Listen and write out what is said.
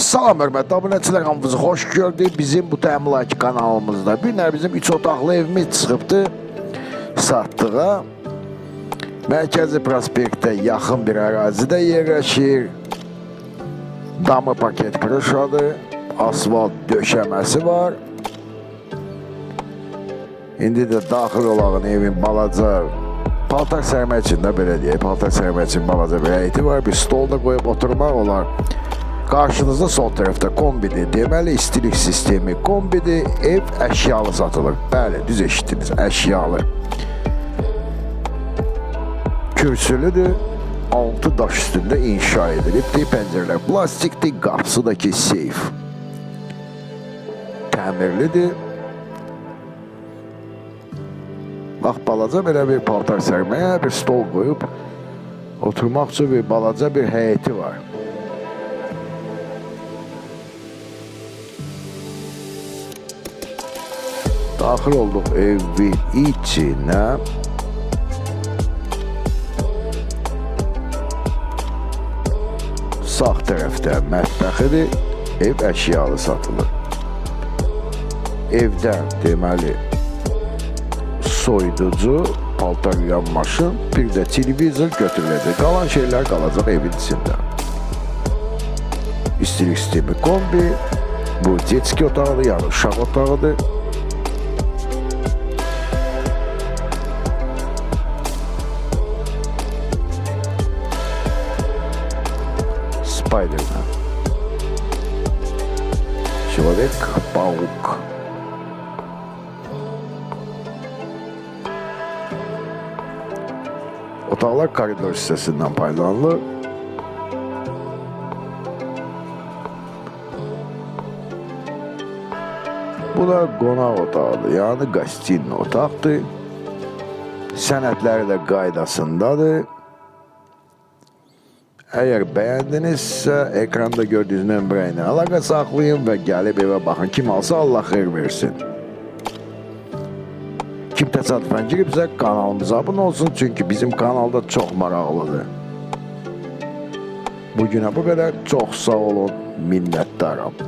Salam hörmətli abunəçilər, hamınızı xoş gördük bizim bu təminatçı kanalımızda. Bir nə bizim 3 otaqlı evimiz çıxıbdı satdığa. Mərkəzi prospektə yaxın bir ərazidə yerləşir. Damı paket qırışadır, asfalt döşəməsi var. İndi də daxil olan evin balaca paltar sərmə üçün də belə deyək, paltar sərmə üçün balaca bir həyəti var. Bir stolda qoyub oturmaq olar. Karşınızda sol tarafta kombidir. Deməli istilik sistemi kombidir. Ev əşyalı satılır. Bəli, düz eşitdiniz. Əşyalı. Kürsülüdür. Altı daş üstündə inşa edilibdir. Pəncərələr plastikdir. Qapısıdakı seyf. Təmirlidir. Bax balaca belə bir paltar sərməyə bir stol qoyub oturmaq üçün bir balaca bir həyəti var. Daxil olduq evin içinə. Sağ tərəfdə mətbəxidir. Ev əşyalı satılır. Evdən deməli soyuducu, paltar yuyan maşın, bir də televizor götürüləcək. Qalan şeylər qalacaq evin içində. İstilik sistemi kombi, bu detski otağıdır, yəni uşaq otağıdır. Spider-Man. Человек-паук. Otaqlar koridor hissəsindən paylanılır. Bu da qonaq otağıdır, yəni qastin otaqdır. Sənədləri də qaydasındadır. Əgər bəyəndinizsə, ekranda gördüyünüz nömrə ilə əlaqə saxlayın və gəlib evə baxın. Kim alsa Allah xeyir versin. Kim təsadüfən giribsə kanalımıza abunə olsun çünki bizim kanalda çox maraqlıdır. Bugünə bu qədər çox sağ olun, minnətdaram.